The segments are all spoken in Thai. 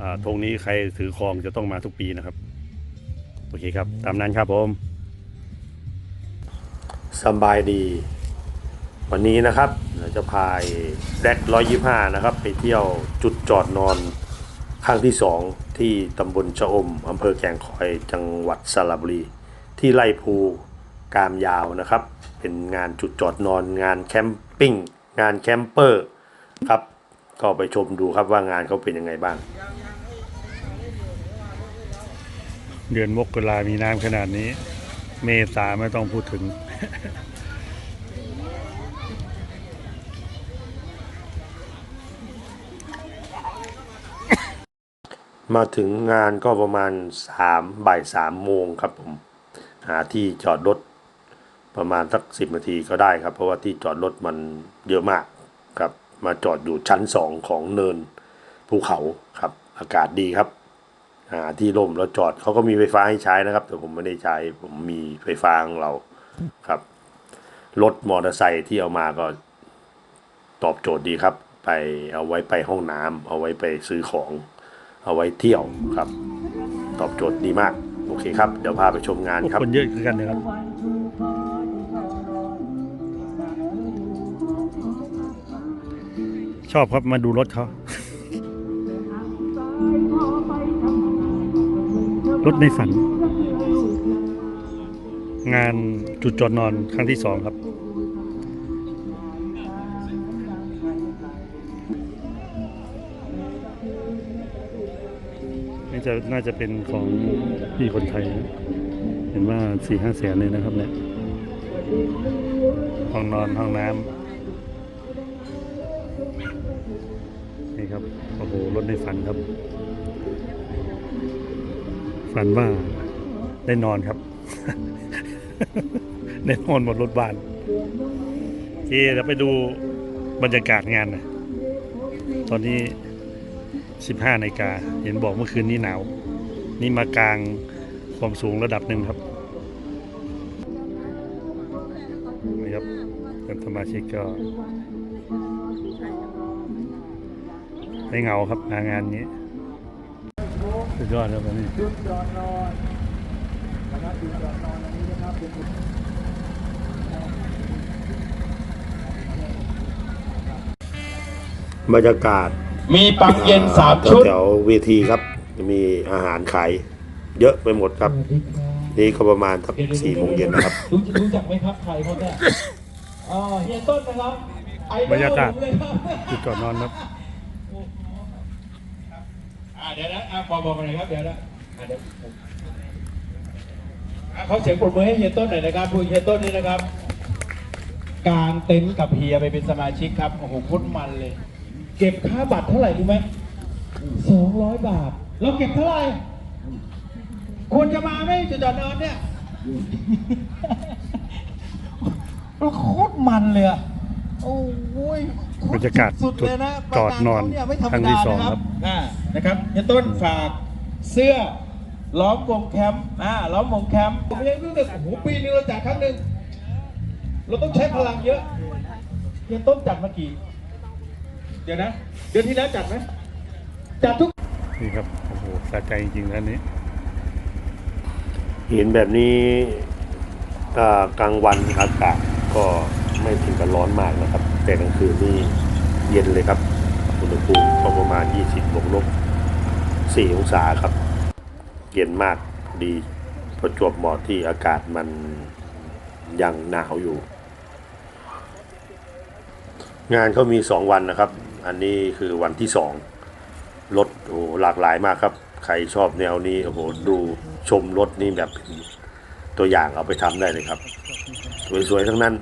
อ่าธงนี้ใครถือครองจะต้องมาทุกปีนะครับ โอเคครับ ตามนั้นครับผมสบายดี วันนี้นะครับเราจะพายแดกร้อยยี่ห้านะครับ ไปเที่ยวจุดจอดนอนครั้งที่สองที่ตำบลชะอมอำเภอแก่งคอยจังหวัดสระบุรี ที่ไร่ภูกามยาวนะครับ เป็นงานจุดจอดนอน งานแคมปิ้งงานแคมเปอร์ครับก็ไปชมดูครับว่างานเขาเป็นยังไงบ้าง เดือนมกรามีน้ำขนาดนี้ เมษาไม่ต้องพูดถึง มาถึงงานก็ประมาณสามบ่ายสามโมงครับผม หาที่จอดรถประมาณสักสิบนาทีก็ได้ครับ เพราะว่าที่จอดรถมันเยอะมากครับ มาจอดอยู่ชั้นสองของเนินภูเขาครับ อากาศดีครับ หาที่ร่มแล้วจอดเขาก็มีไฟฟ้าให้ใช้นะครับ แต่ผมไม่ได้ใช้ผมมีไฟฟ้าของเราครับรถมอเตอร์ไซค์ที่เอามาก็ตอบโจทย์ดีครับ ไปเอาไว้ไปห้องน้ำเอาไว้ไปซื้อของ เอาไว้เที่ยวครับ ตอบโจทย์ดีมาก โอเคครับ เดี๋ยวพาไปชมงานครับคนเยอะคือกันนะครับชอบครับมาดูรถเขา รถในฝัน งานจุดจอดนอนครั้งที่สองครับนี่จะน่าจะเป็นของพี่คนไทย เห็นว่าสี่ห้าแสนเลยนะครับเนี่ย ห้องนอนห้องน้ำนี่ครับ โอ้โห รถในฝันครับ ฝันว่าได้นอนครับ ได้นอนบนรถบ้านโอเคเดี๋ยวไปดูบรรยากาศงานนะตอนนี้ 15นาฬิกาเห็นบอกเมื่อคืนนี้หนาว นี่มากลางความสูงระดับหนึ่งครับนี่ครับเพื่อนสมาชิกก็ไม่เหงาครับงานงานนี้ สุดยอดครับวันนี้บรรยากาศมีปังเย็นสามชุดแถวๆเวทีครับ มีอาหารขายเยอะไปหมดครับ นี่ก็ประมาณสักสี่โมงเย็นนะครับรู้รู้จักไหมครับใครเขาเนี่ยอ๋อเฮียต้นนะครับไอดอลบรรยากาศผมเลยครับจุดจอดนอนครับอ่า เดี๋ยวนะบอกบอกาหน่อยครับเดี๋ยวนะเดี๋ยวเขาเสียงปรบมือให้เฮียต้นหน่อยนะครับพูดเฮียต้นนี่นะครับ กางเต็นท์กับเฮียไปเป็นสมาชิกครับโอ้โหโคตรมันเลย เก็บค่าบัตรเท่าไหร่รู้ไหมสองร้อยบาท เราเก็บเท่าไหร่ควรจะมาไหมจุดจอดนอนเนี่ยโคตรมันเลยอะโอ้ยโคต บรรยากาศสุดๆเลยนะจอดนอนประการเขาเยไม่ธรรมครั้งที่ดาสองนะครับ อ่านะครับเฮียต้นฝากเสื้อล้อมวงแคมป์อ่าล้อมวงแคมป์ผมยังรู้เลยโอ้โหปีนึงเราจัดครั้งหนึ่งเราต้องใช้พลังเยอะเฮียต้นจัดมากี่ เดี๋ยวนะ เดือนที่แล้วจัดไหมจัดทุก นี่ครับ โอ้โหสะใจจริงๆแล้วนี้ เห็นแบบนี้อ่ากลางวันอากาศก็ไม่ถึงกับร้อนมากนะครับ แต่กลางคืนนี่เย็นเลยครับ อุณหภูมิประมาณ 20บวกลบ4องศาครับ เย็นมากดีประจวบเหมาะที่อากาศมันยังหนาวอยู่ งานเขามี 2 วันนะครับ อันนี้คือวันที่ 2 รถโอ้หลากหลายมากครับ ใครชอบแนวนี้โอ้โหดูชมรถนี่แบบตัวอย่างเอาไปทำได้เลยครับ สวยๆทั้งนั้น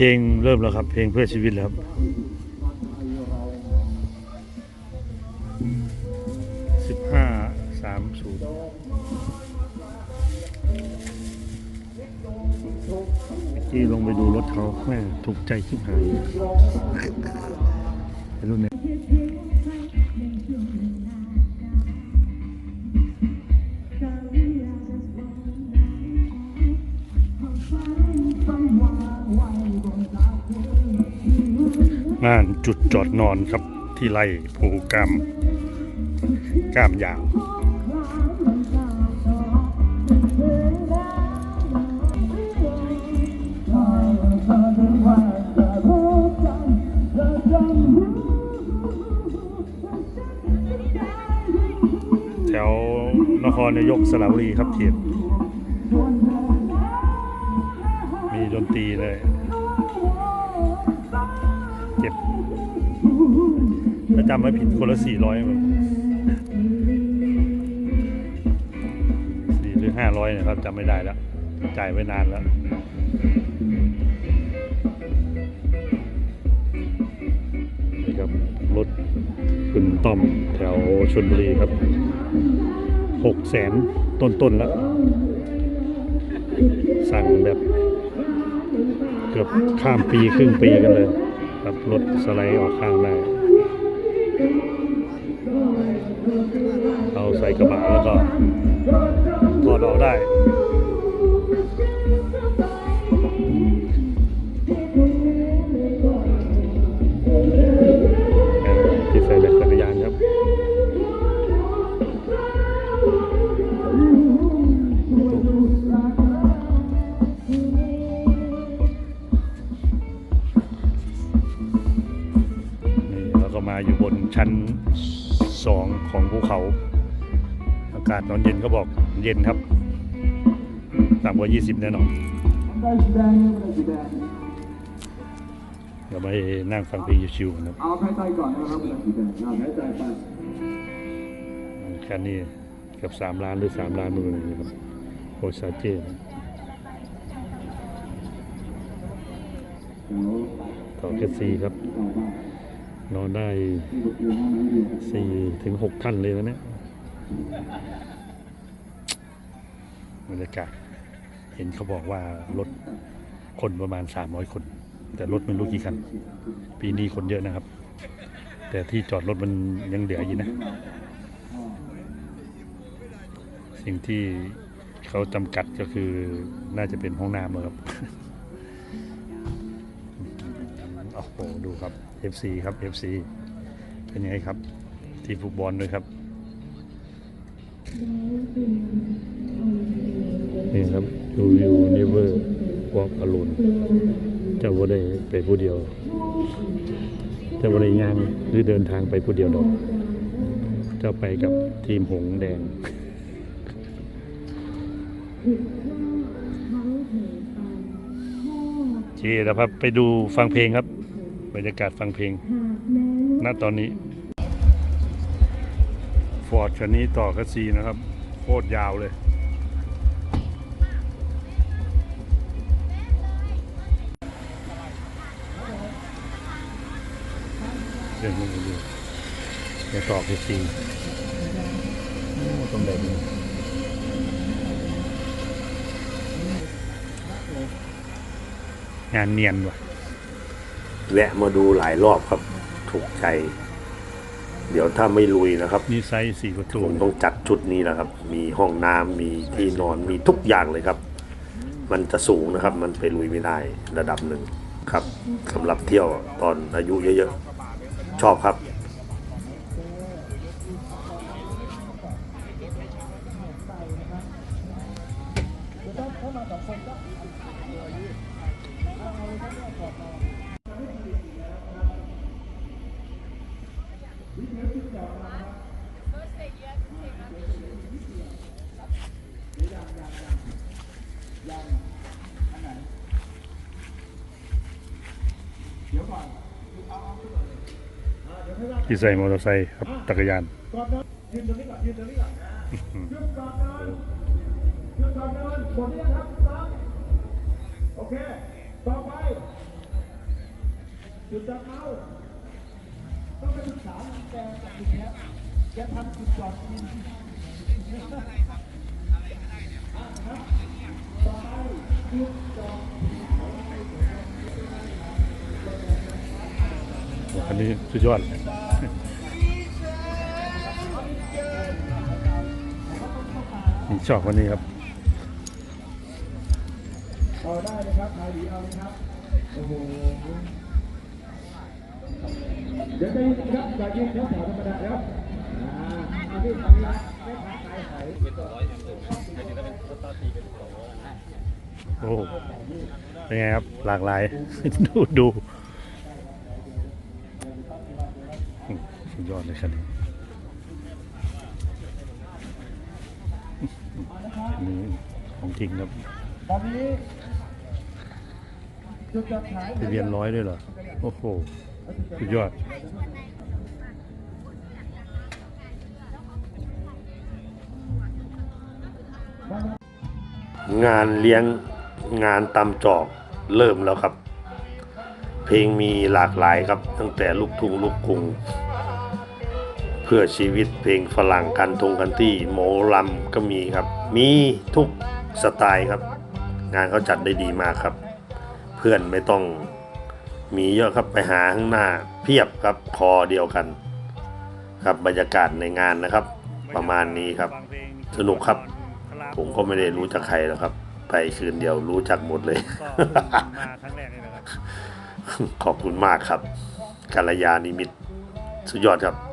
เพลงเริ่มแล้วครับ เพลงเพื่อชีวิตแล้วครับสิบห้าสามศูนย์ที่ลงไปดูรถเขาแม่ถูกใจชิบหายรุ่นเนี้ จอดนอนครับที่ไร่ภูกามกามยาว แถวนครนายกสระบุรีครับเขตมีดนตรีเลยเก็บ จำไม่ผิดคนละสี่ร้อยสี่หรือห้าร้อยนะครับจำไม่ได้แล้ว จ่ายไว้นานแล้วนี่ครับรถคุณต้อมแถวชนบุรีครับหกแสนต้นๆแล้ว สั่งแบบเกือบข้ามปีครึ่งปีกันเลย ครับรถสไลด์ออกข้างได้ เอาใเย็นครับต่ำกว่า 20 แน่นอนเดี๋ยวไปนั่งฟังเพลงชิวๆกันครับเอาแพ้ใจก่อนนะครับคุณสีแดงเอาแพ้ใจไปแค่นี้เกับสามล้านหรือสามล้านนู่นนี่ครับโอซาเจนะต่อแค่ซีครับ นอนได้สี่ถึงหกท่านเลยนะเนี่ย บรรยากาศเห็นเขาบอกว่ารถคนประมาณสามร้อยคน แต่รถไม่รู้กี่คัน ปีนี้คนเยอะนะครับ แต่ที่จอดรถมันยังเหลืออยู่นะ สิ่งที่เขาจำกัดก็คือน่าจะเป็นห้องน้ำอะครับโอ้โหดูครับ FC ครับ FC เป็นยังไงครับ ทีฟุตบอลด้วยครับ นี่ครับดูวิวเนเวอร์วอล์กอลูนเจ้าว่าได้ไปผู้เดียวเจ้าว่าได้ย่างหรือเดินทางไปผู้เดียวดอก เจ้าไปกับทีมหงแดงโอเคเดี๋ยวครับไปดูฟังเพลงครับ บรรยากาศฟังเพลงณตอนนี้ฟอร์ดคันนี้ต่อคัสซีนะครับ โคตรยาวเลย เดี๋ยวดูดูเดี๋ยวต่อคัสซีโอ้ต้องแบบนี้งานเนียนว่ะ แวะมาดูหลายรอบครับ ถูกใจ เดี๋ยวถ้าไม่ลุยนะครับนี่ไซส์สี่ประตูผมต้องจัดชุดนี้นะครับ มีห้องน้ำมีที่นอนมีทุกอย่างเลยครับ มันจะสูงนะครับ มันไปลุยไม่ได้ระดับหนึ่งครับสำหรับเที่ยวตอนอายุเยอะๆ ชอบครับ ที่ใส่มอเตอร์ไซค์ครับจักรยานอเดินนตรงนี้ก่อนยืนตรงนี้ก่อนยืนก่อนเดินยืนก่อดินหมดยังครับสามโอเค ต่อไปจุดจับเมาต้องไปศึกษาแกแกทำจุดจอดอันนี้สุดยอด นี่ชอบวันนี้ครับเอาได้เลยครับนายดีเอาเลยครับโอ้โหเดี๋ยวจะยืนครับจะยืนแถวแถวธรรมดาครับอ่าอันนี้อันนี้ไม่ขาดสายไฟโอ้เป็นไงครับหลากหลาย ดูดู ยอดเลยคันนี้อันนี้ของจริงครับตอนนี้จุดจอดขายทะเบียนร้อยด้วยเหรอ โอ้โห สุดยอดงานเลี้ยงงานตำจอกเริ่มแล้วครับ เพลงมีหลากหลายครับ ตั้งแต่ลูกทุ่งลูกกรุง พื่อชีวิตเพลงฝรั่งกันทงกันที่โมลำก็มีครับ มีทุกสไตล์ครับ งานเขาจัดได้ดีมากครับ เพื่อนไม่ต้องมีเยอะครับไปหาข้างหน้าเพียบครับคอเดียวกัน ครับบรรยากาศในงานนะครับ ประมาณนี้ครับ สนุกครับ ผมก็ไม่ได้รู้จักใครหรอกครับ ไปคืนเดียวรู้จักหมดเลย ขอบคุณมากครับกัลยาณิมิตรสุดยอดครับ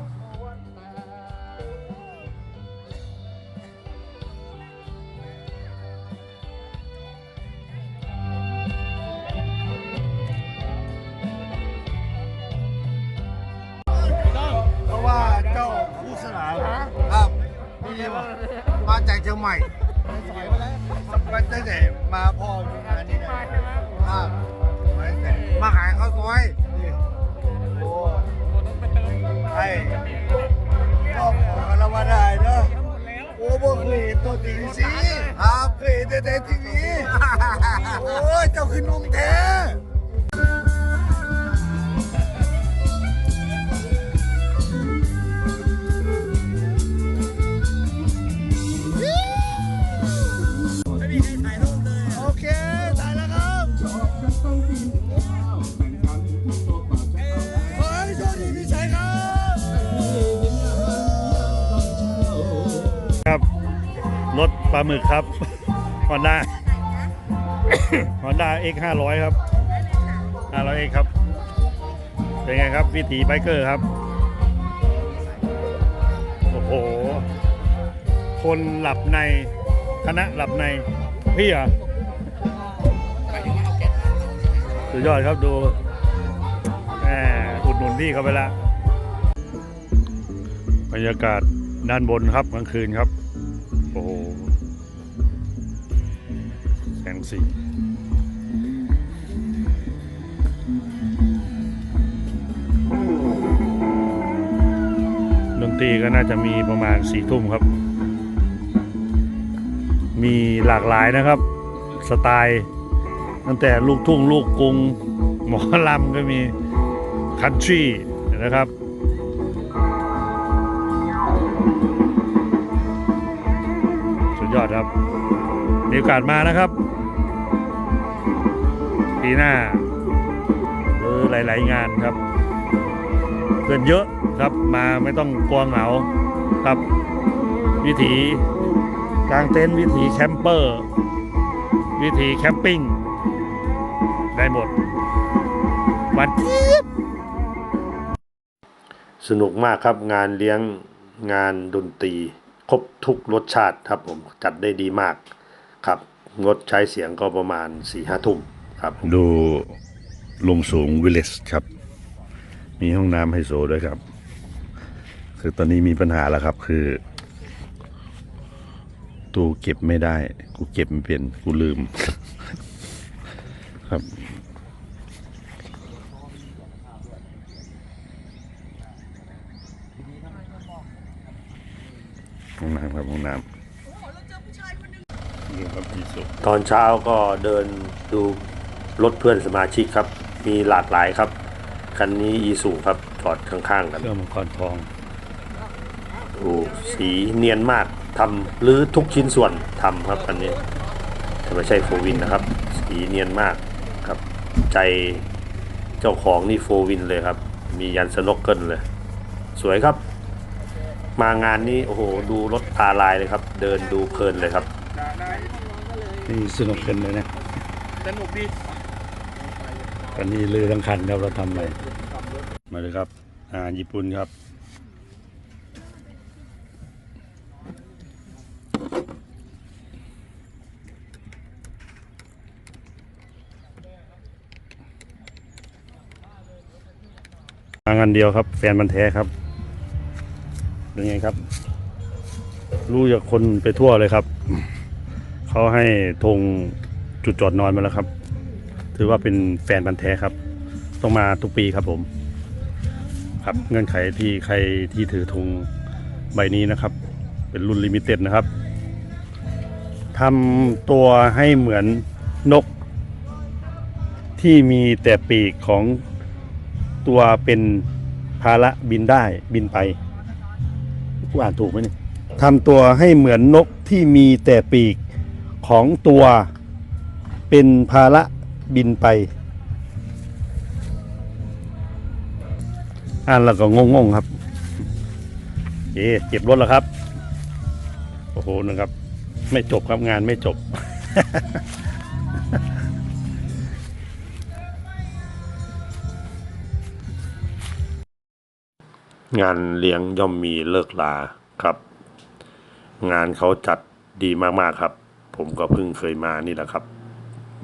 มาจากเชียงใหม่สอยมาแล้วตั้งแต่มาพ่อมีงานนี่นะครับมาขายข้าวซอยโอ้ไอ้ก็ขอกันแล้วว่าได้เนอะโอ้บ่เคยเห็นตัวจริงสิครับเคยเห็นแต่ในทีวีโอ้ยเจ้าคือนุ่มแท้ หมึกครับฮอนด้าฮอนด้า X 500ครับ500 X ครับ เป็นไงครับวิถีไบเกอร์ครับ โอ้โห คนหลับในคณะหลับใน พี่เหรอสุดยอดครับดูแหมอุดหนุนพี่เขาไปละบรรยากาศด้านบนครับกลางคืนครับ สงสีดนตรีก็น่าจะมีประมาณสี่ทุ่มครับ มีหลากหลายนะครับ สไตล์ตั้งแต่ลูกทุ่งลูกกรุง หมอลำก็มีคันทรีนะครับสุดยอดครับ มีโอกาสมานะครับ ปีหน้าหรือหลาย ๆ งานครับเพื่อนเยอะครับมาไม่ต้องกลัวเหงาครับ วิถีกลางเต็นท์วิถีแคมเปอร์ วิถีแคมปิ้งได้หมดวันเจี๊ยบสนุกมากครับงานเลี้ยงงานดนตรี ครบทุกรสชาติครับผมจัดได้ดีมากครับ งดใช้เสียงก็ประมาณ4ี่ห้าทุ่ม ครับ ดูลงสูงวิลเลจครับ มีห้องน้ำไฮโซด้วยครับ คือตอนนี้มีปัญหาแล้วครับ คือ ตูเก็บไม่ได้ กูเก็บไม่เป็น กูลืม ครับห้องน้ำครับห้องน้ำนี่ครับอีสุตอนเช้าก็เดินดู รถเพื่อนสมาชิกครับ มีหลากหลายครับ คันนี้อีสูครับจอดข้างๆกันเครื่องมังกรทอง โอ้สีเนียนมากทำหรือทุกชิ้นส่วนทำครับคันนี้แต่ไม่ใช่โฟวินนะครับ สีเนียนมากครับ ใจเจ้าของนี่โฟวินเลยครับ มียันสนกเกิลเลย สวยครับ มางานนี้โอ้โหดูรถตาลายเลยครับ เดินดูเพลินเลยครับ นี่สนุกกันเลยนะ สนุกดี ตอนนี้ลือทั้งคันครับเราทำอะไรมาเลยครับอาหารญี่ปุ่นครับมางานเดียวครับ แฟนมันแท้ครับ เป็นไงครับ รู้จากคนไปทั่วเลยครับ เขาให้ธงจุดจอดนอนมาแล้วครับ ถือว่าเป็นแฟนบันแท้ครับ ต้องมาทุกปีครับผม ครับเงื่อนไขที่ใครที่ถือธงใบนี้นะครับ เป็นรุ่นลิมิเต็ดนะครับทำตัวให้เหมือนนก ที่มีแต่ปีกของตัวเป็นภาระบินได้บินไปกูอ่านถูกไหมเนี่ยทำตัวให้เหมือนนกที่มีแต่ปีกของตัวเป็นภาระ บินไปอ่านแล้วก็งงๆครับเอ๊เก็บรถแล้วครับ โอ้โหนะครับ ไม่จบครับงานไม่จบ งานเลี้ยงย่อมมีเลิกลาครับ งานเขาจัดดีมากๆครับ ผมก็เพิ่งเคยมานี่แหละครับ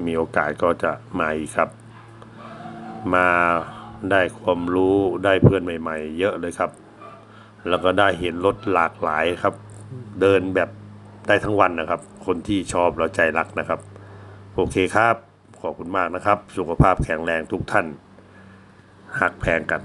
มีโอกาสก็จะมาอีกครับ มาได้ความรู้ได้เพื่อนใหม่ ๆ เยอะเลยครับ แล้วก็ได้เห็นรถหลากหลายครับ เดินแบบได้ทั้งวันนะครับ คนที่ชอบแล้วใจรักนะครับ โอเคครับ ขอบคุณมากนะครับ สุขภาพแข็งแรงทุกท่านหักแพงกัน